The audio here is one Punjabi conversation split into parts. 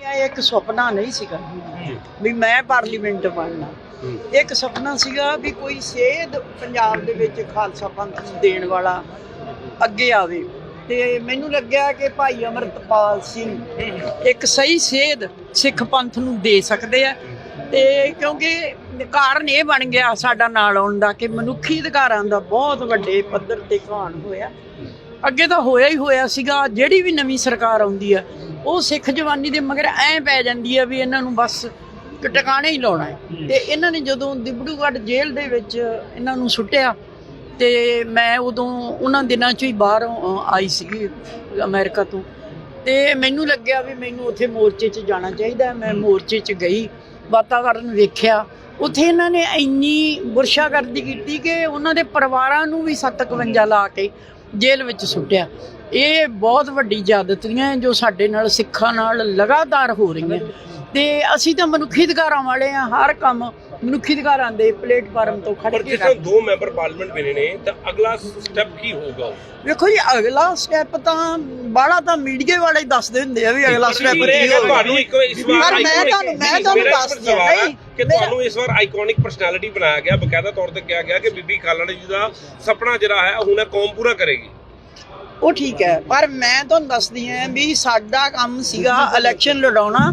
ਇਹ ਇੱਕ ਸੁਪਨਾ ਨਹੀਂ ਸੀਗਾ। ਵੀ ਮੈਂ ਪਾਰਲੀਮੈਂਟ ਬਣਨਾ। ਇੱਕ ਸੁਪਨਾ ਸੀਗਾ ਵੀ ਕੋਈ ਸੇਧ ਪੰਜਾਬ ਦੇ ਵਿੱਚ ਖਾਲਸਾ ਪੰਥ ਨੂੰ ਦੇਣ ਵਾਲਾ ਅੱਗੇ ਆਵੇ। ਤੇ ਮੈਨੂੰ ਲੱਗਿਆ ਕਿ ਭਾਈ ਅਮਰਤਪਾਲ ਸਿੰਘ ਇੱਕ ਸਹੀ ਸੇਧ ਸਿੱਖ ਪੰਥ ਨੂੰ ਦੇ ਸਕਦੇ ਆ। ਤੇ ਕਿਉਂਕਿ ਕਾਰਨ ਇਹ ਬਣ ਗਿਆ ਸਾਡਾ ਨਾਲ ਆਉਣ ਦਾ ਕਿ ਮਨੁੱਖੀ ਅਧਿਕਾਰਾਂ ਦਾ ਬਹੁਤ ਵੱਡੇ ਪੱਧਰ ਤੇ ਘਾਣ ਹੋਇਆ। ਅੱਗੇ ਤਾਂ ਹੋਇਆ ਹੀ ਹੋਇਆ ਸੀਗਾ ਜਿਹੜੀ ਵੀ ਨਵੀਂ ਸਰਕਾਰ ਆਉਂਦੀ ਆ ਉਹ ਸਿੱਖ ਜਵਾਨੀ ਦੇ ਮਗਰ ਐ ਪੈ ਜਾਂਦੀ ਆ ਵੀ ਇਹਨਾਂ ਨੂੰ ਬਸ ਟਿਕਾਣੇ ਹੀ ਲਾਉਣਾ ਹੈ। ਤੇ ਇਹਨਾਂ ਨੇ ਜਦੋਂ ਦਿਬੜੂਗੜ੍ਹ ਜੇਲ੍ਹ ਦੇ ਵਿੱਚ ਇਹਨਾਂ ਨੂੰ ਸੁੱਟਿਆ ਤੇ ਮੈਂ ਉਦੋਂ ਉਹਨਾਂ ਦਿਨਾਂ 'ਚ ਹੀ ਬਾਹਰ ਆਈ ਸੀਗੀ ਅਮਰੀਕਾ ਤੋਂ। ਤੇ ਮੈਨੂੰ ਲੱਗਿਆ ਵੀ ਮੈਨੂੰ ਉੱਥੇ ਮੋਰਚੇ 'ਚ ਜਾਣਾ ਚਾਹੀਦਾ। ਮੈਂ ਮੋਰਚੇ 'ਚ ਗਈ ਵਾਤਾਵਰਨ ਵੇਖਿਆ। ਉੱਥੇ ਇਹਨਾਂ ਨੇ ਇੰਨੀ ਗੁਰਸ਼ਾਗਰਦੀ ਕੀਤੀ ਕਿ ਉਹਨਾਂ ਦੇ ਪਰਿਵਾਰਾਂ ਨੂੰ ਵੀ 751 ਲਾ ਕੇ ਜੇਲ੍ਹ ਵਿੱਚ ਸੁੱਟਿਆ। ਇਹ ਬਹੁਤ ਵੱਡੀ ਜ਼ਿਆਦਤੀਆਂ ਹੈ ਜੋ ਸਾਡੇ ਨਾਲ, ਸਿੱਖਾਂ ਨਾਲ ਲਗਾਤਾਰ ਹੋ ਰਹੀਆਂ। ਤੇ ਅਸੀਂ ਤਾਂ ਮਨੁੱਖੀ ਅਧਿਕਾਰਾਂ ਵਾਲੇ ਆ ਹਰ ਕੰਮ ਮਨੁੱਖੀ ਅਧਿਕਾਰਾਂ ਦੇ ਪਲੇਟਫਾਰਮ ਤੋਂ ਖੜ ਪਰ ਕੇ ਜਿਸ ਤਰ੍ਹਾਂ ਦੋ ਮੈਂਬਰ ਪਾਰਲੀਮੈਂਟ ਬਣੇ ਨੇ ਤਾਂ ਅਗਲਾ ਸਟੈਪ ਕੀ ਹੋਊਗਾ ਵੇਖੋ ਜੀ ਅਗਲਾ ਸਟੈਪ ਤਾਂ ਬਾਹਲਾ ਤਾਂ ਮੀਡੀਆ ਵਾਲੇ ਹੀ ਦੱਸਦੇ ਹੁੰਦੇ ਆ ਵੀ ਅਗਲਾ ਸਟੈਪ ਕੀ ਹੋਊਗਾ। ਤੁਹਾਨੂੰ ਇੱਕ ਇਸ ਵਾਰ ਪਰ ਮੈਂ ਤੁਹਾਨੂੰ- ਮੈਂ ਤੁਹਾਨੂੰ ਮੇਰਾ ਦੱਸਦੀ ਹਾਂ, ਸਵਾਲ ਹੈ ਨਹੀਂ, ਕਿ ਤੁਹਾਨੂੰ ਇਸ ਵਾਰ ਆਈਕੋਨਿਕ ਪਰਸਨੈਲਿਟੀ ਬਣਾਇਆ ਗਿਆ। ਬਕਾਇਦਾ ਤੌਰ ਤੇ ਕਿਹਾ ਗਿਆ ਕਿ ਬੀਬੀ ਖਾਲੜਾ ਜੀ ਦਾ ਸੁਪਨਾ ਜਿਹੜਾ ਹੈ ਹੁਣ ਇਹ ਕੌਮ ਪੂਰਾ ਕਰੇਗੀ। ਉਹ ਠੀਕ ਹੈ ਪਰ ਮੈਂ ਤੁਹਾਨੂੰ ਦੱਸਦੀ ਹਾਂ ਵੀ ਸਾਡਾ ਕੰਮ ਸੀਗਾ ਇਲੈਕਸ਼ਨ ਲੜਾਉਣਾ।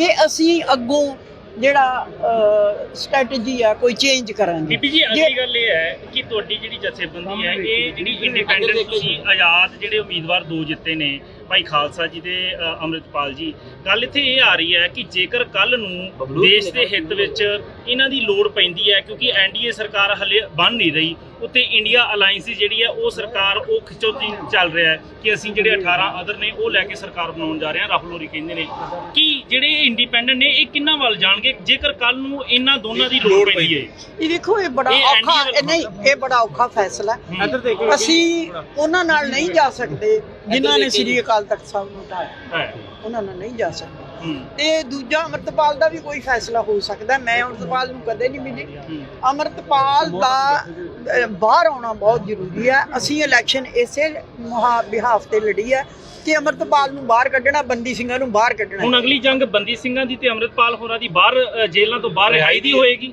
ਕਿ ਅਸੀਂ ਅੱਗੋਂ ਜਿਹੜਾ ਸਟ੍ਰੈਟਜੀ ਆ ਕੋਈ ਚੇਂਜ ਕਰਾਂਗੇ। ਬੀਬੀ ਜੀ ਅਗਲੀ ਗੱਲ ਇਹ ਹੈ ਕਿ ਤੁਹਾਡੀ ਜਿਹੜੀ ਜਥੇਬੰਦੀ ਹੈ ਇਹ ਜਿਹੜੀ ਇੰਡੀਪੈਂਡੈਂਟ ਤੁਸੀਂ ਆਜ਼ਾਦ ਜਿਹੜੇ ਉਮੀਦਵਾਰ ਦੋ ਜਿੱਤੇ ਨੇ ਭਾਈ ਖਾਲਸਾ ਜੀ ਤੇ ਅੰਮ੍ਰਿਤਪਾਲ ਜੀ ਗੱਲ ਇੱਥੇ ਇਹ ਆ ਰਹੀ ਹੈ ਕਿ ਜੇਕਰ ਕੱਲ ਨੂੰ ਦੇਸ਼ ਦੇ ਹਿੱਤ ਵਿੱਚ ਇਹਨਾਂ ਦੀ ਲੋੜ ਪੈਂਦੀ ਹੈ ਕਿਉਂਕਿ ਐਨਡੀਏ ਸਰਕਾਰ ਹਲੇ ਬਣ ਨਹੀਂ ਰਹੀ ਉੱਤੇ ਇੰਡੀਆ ਅਲਾਈਅੰਸ ਜਿਹੜੀ ਹੈ ਉਹ ਸਰਕਾਰ ਉਹ ਖਿਚੋਤੀ ਚੱਲ ਰਿਹਾ ਹੈ ਕਿ ਅਸੀਂ ਜਿਹੜੇ 18 ਅਦਰ ਨੇ ਉਹ ਲੈ ਕੇ ਸਰਕਾਰ ਬਣਾਉਣ ਜਾ ਰਹੇ ਹਾਂ ਰਾਹੁਲ ਹੋਰੀ ਕਹਿੰਦੇ ਨੇ। ਕਿ ਜਿਹੜੇ ਇੰਡੀਪੈਂਡੈਂਟ ਨੇ ਇਹ ਕਿੰਨਾ ਵੱਲ ਜਾਣਗੇ? ਜੇਕਰ ਕੱਲ ਨੂੰ ਇਹਨਾਂ ਦੋਨਾਂ ਦੀ ਲੋੜ ਪੈਂਦੀ ਹੈ। ਇਹ ਦੇਖੋ ਇਹ ਬੜਾ ਔਖਾ ਨਹੀਂ ਇਹ ਬੜਾ ਔਖਾ ਫੈਸਲਾ ਹੈ। ਅਸੀਂ ਉਹਨਾਂ ਨਾਲ ਨਹੀਂ ਜਾ ਸਕਦੇ ਜਿਨ੍ਹਾਂ ਨੇ ਸ੍ਰੀ ਅਕਾਲ ਤਖਤ ਸਾਹਿਬ ਨੂੰ ਉਠਾਇਆ। ਉਹਨਾਂ ਨਾਲ ਨਹੀਂ ਜਾ ਸਕਦੇ। ਤੇ ਦੂਜਾ ਅਮਰਤਪਾਲ ਦਾ ਵੀ ਕੋਈ ਫੈਸਲਾ ਹੋ ਸਕਦਾ। ਮੈਂ ਅਮਰਤਪਾਲ ਨੂੰ ਕਦੇ ਨਹੀਂ ਮਿਲੀ। ਅਮਰਤਪਾਲ ਦਾ ਬਾਹਰ ਆਉਣਾ ਬਹੁਤ ਜ਼ਰੂਰੀ ਹੈ। ਅਸੀਂ ਇਲੈਕਸ਼ਨ ਇਸੇ ਬਿਹਾਫ ਤੇ ਲੜੀ ਹੈ ਕਿ ਅਮਰਤਪਾਲ ਨੂੰ ਬਾਹਰ ਕੱਢਣਾ ਬੰਦੀ ਸਿੰਘਾਂ ਨੂੰ ਬਾਹਰ ਕੱਢਣਾ ਹੁਣ ਅਗਲੀ ਜੰਗ ਬੰਦੀ ਸਿੰਘਾਂ ਦੀ ਤੇ ਅੰਮ੍ਰਿਤਪਾਲ ਹੋਰਾਂ ਦੀ ਬਾਹਰ ਜੇਲ੍ਹਾਂ ਤੋਂ ਬਾਹਰ ਰਿਹਾਈ ਦੀ ਹੋਏਗੀ।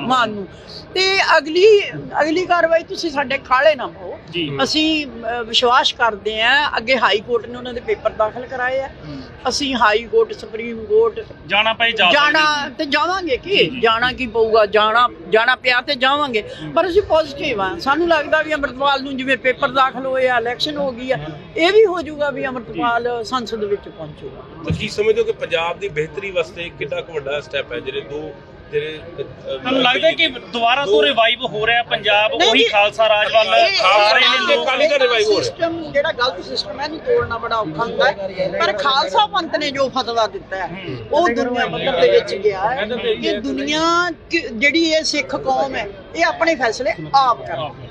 ਮਾਨ। ਨੂੰ ਤੇ ਅਗਲੀ ਅਗਲੀ ਕਾਰਵਾਈ ਤੁਸੀਂ ਸਾਡੇ ਖਾਲੇ ਨਾ ਪਾਓ। ਜੀ। ਅਸੀਂ ਵਿਸ਼ਵਾਸ ਕਰਦੇ ਹਾਂ ਅੱਗੇ ਹਾਈ ਕੋਰਟ ਨੇ ਉਹਨਾਂ ਦੇ ਪੇਪਰ ਦਾਖਲ ਕਰਾਏ ਆ। ਅਸੀਂ ਹਾਈ ਕੋਰਟ ਸੁਪਰੀਮ ਕੋਰਟ ਜਾਣਾ ਪਏ ਜਾਣਾ ਤੇ ਜਾਵਾਂਗੇ ਕੀ? ਜਾਣਾ ਕੀ ਪਊਗਾ? ਜਾਣਾ ਜਾਣਾ ਪਿਆ ਤੇ ਜਾਵਾਂਗੇ। ਪਰ ਅਸੀਂ ਪੋਜ਼ਿਟਿਵ ਆ ਸਾਨੂੰ ਲੱਗਦਾ ਵੀ ਅੰਮ੍ਰਿਤਪਾਲ ਨੂੰ ਜਿਵੇਂ ਪੇਪਰ ਦਾਖਲ ਹੋਏ ਆ ਇਲੈਕਸ਼ਨ ਹੋ ਗਈ ਆ ਇਹ ਵੀ ਹੋ ਜਾਊਗਾ ਵੀ ਅੰਮ੍ਰਿਤਪਾਲ ਸੰਸਦ ਵਿੱਚ ਪਹੁੰਚੂਗਾ। ਤਾਂ ਕੀ ਸਮਝਦੇ ਹੋ ਕਿ ਪੰਜਾਬ ਦੀ ਬਿਹਤਰੀ ਵਾਸਤੇ ਕਿੰਨਾ ਕੁ ਵੱਡਾ ਸਟੈਪ ਹੈ? ਜਿਹੜੇ ਦੋ ਜਿਹੜੇ ਤੁਹਾਨੂੰ ਲੱਗਦਾ ਕਿ ਦੁਬਾਰਾ ਤੋਂ ਰਿਵਾਈਵ ਹੋ ਰਿਹਾ ਪੰਜਾਬ ਉਹੀ ਖਾਲਸਾ ਰਾਜ ਵੱਲ ਇਹ- ਨੇ ਲੋਕ। ਅਕਾਲੀ ਦਲ revive ਹੋ ਰਿਹਾ। ਸਿਸਟਮ ਜਿਹੜਾ ਗਲਤ ਸਿਸਟਮ ਹੈ ਇਹਨੂੰ ਤੋੜਨਾ ਬੜਾ ਔਖਾ ਹੁੰਦਾ ਹੈ। ਪਰ ਖਾਲਸਾ ਪੰਥ ਨੇ ਜੋ ਫਤਵਾ ਦਿੱਤਾ ਹੈ ਉਹ ਦੁਨੀਆ ਪੱਧਰ ਦੇ ਵਿੱਚ ਗਿਆ ਹੈ ਕਿ ਦੁਨੀਆ ਜਿਹੜੀ ਇਹ ਸਿੱਖ ਕੌਮ ਹੈ ਇਹ ਆਪਣੇ ਫੈਸਲੇ ਆਪ ਕਰਦੀ